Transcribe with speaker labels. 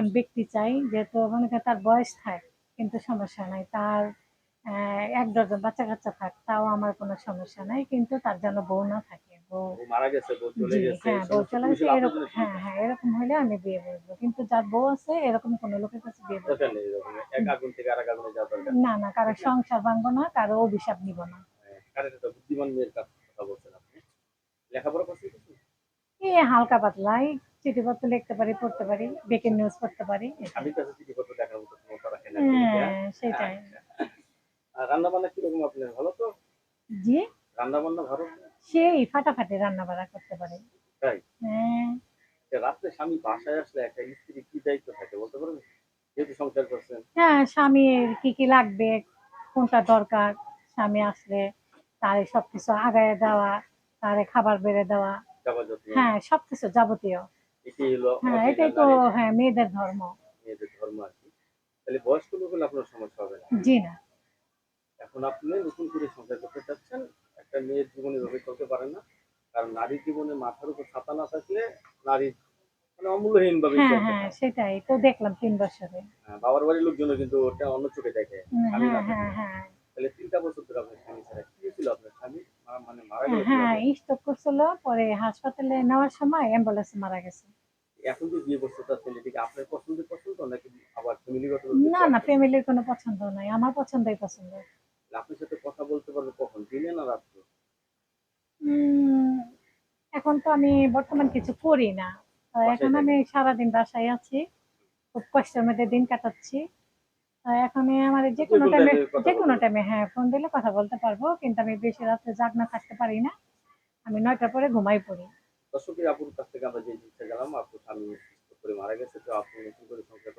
Speaker 1: মূল্যবান ব্যক্তি চাই যেহেতু মনে করেন তার বয়স থাক কিন্তু সমস্যা নাই। তার এক ডজন বাচ্চা কাচ্চা থাক তাও আমার কোনো সমস্যা নাই কিন্তু তার যেন বউ না থাকে হ্যাঁ হ্যাঁ হ্যাঁ এরকম হলে আমি বিয়ে করব কিন্তু যার বউ আছে এরকম কোনো লোকের কাছে বিয়ে না। না কারও সংসার ভাঙবো না কারও অভিশাপ নিব না।
Speaker 2: কারণ এটা বুদ্ধিমান মেয়ের কথা বলছেন আপনি। লেখাপড়া করছেন
Speaker 1: এই হালকা পাতলাই চিঠিপত্র লিখতে পারি পড়তে পারি বেকের নিউজ পড়তে পারি।
Speaker 2: আমি কাছে চিঠি পত্র দেখার মতো ক্ষমতা রাখেন না হ্যাঁ?
Speaker 1: সেটাই।
Speaker 2: আর রান্না বান্না কীরকম আপনার ভালো তো?
Speaker 1: জি?
Speaker 2: রান্না বান্না ভালো?
Speaker 1: সেই ফাটাফাটি রান্না বান্না করতে পারে।
Speaker 2: তাই?
Speaker 1: হ্যাঁ।
Speaker 2: যে রাত্রে স্বামী বাসায় আসলে একটা স্ত্রী কি দায়িত্ব থাকে বলতে পারবেন? যেহেতু সংসার করছেন।
Speaker 1: হ্যাঁ স্বামীর কি কি লাগবে কোনটা দরকার স্বামী আসলে তারে সবকিছু আগায় দেওয়া তারে খাবার বেড়ে দেওয়া। হ্যাঁ সবকিছু যাবতীয়। হ্যাঁ এটাই তো হ্যাঁ মেয়েদের ধর্ম।
Speaker 2: মেয়েদের ধর্ম আর কি। তাহলে বয়স্ক লোক হলে আপনার সমস্যা হবে না।
Speaker 1: জি না।
Speaker 2: এখন আপনি নতুন করে সংসার করতে চাচ্ছেন একটা মেয়ের জীবনে এভাবে চলতে পারেন না কারণ নারীর জীবনে মাথার উপর ছাতা না থাকলে নারীর মানে অমূল্যহীন ভাবে
Speaker 1: হ্যাঁ হ্যাঁ সেটাই তো দেখলাম তিন বছরে।
Speaker 2: বাবার বাড়ির লোকজন কিন্তু ওটা অন্য চোখে দেখে।
Speaker 1: হ্যাঁ হ্যাঁ হ্যাঁ।
Speaker 2: তাহলে তিনটা বছর ধরে আপনার স্বামী ছাড়া কি ছিল আপনার স্বামী মা- মানে মারা গেল
Speaker 1: হ্যাঁ
Speaker 2: কীভাবে?
Speaker 1: করছিল পরে হাসপাতালে নেওয়ার সময় অ্যাম্বুলেন্সে মারা গেছে।
Speaker 2: এখন যে বিয়ে চাচ্ছেন এটিকে আপনার পছন্দের পছন্দ নাকি আবার ফ্যামিলিগত
Speaker 1: না না ফ্যামিলির কোনো পছন্দ নাই আমার পছন্দই পছন্দ।
Speaker 2: আপনার সাথে কথা বলতে পারব কখন দিনে না রাত্রে?
Speaker 1: এখন তো আমি বর্তমান কিছু করি না। এখন আমি সারাদিন বাসায় আছি খুব কষ্টের মধ্যে দিন কাটাচ্ছি। তো এখন আমার যে কোনো টাইমে যে কোনো টাইমে হ্যাঁ ফোন দিলে কথা বলতে পারব কিন্তু আমি বেশি রাত্রে জাগ না থাকতে পারি না। আমি নয়টার পরে ঘুমাই পড়ি।
Speaker 2: দর্শকের আপুর কাছ থেকে আমরা যে জিনিসটা গেলাম আপনার স্বামী করে মারা গেছে তো আপনি নতুন করে সংসার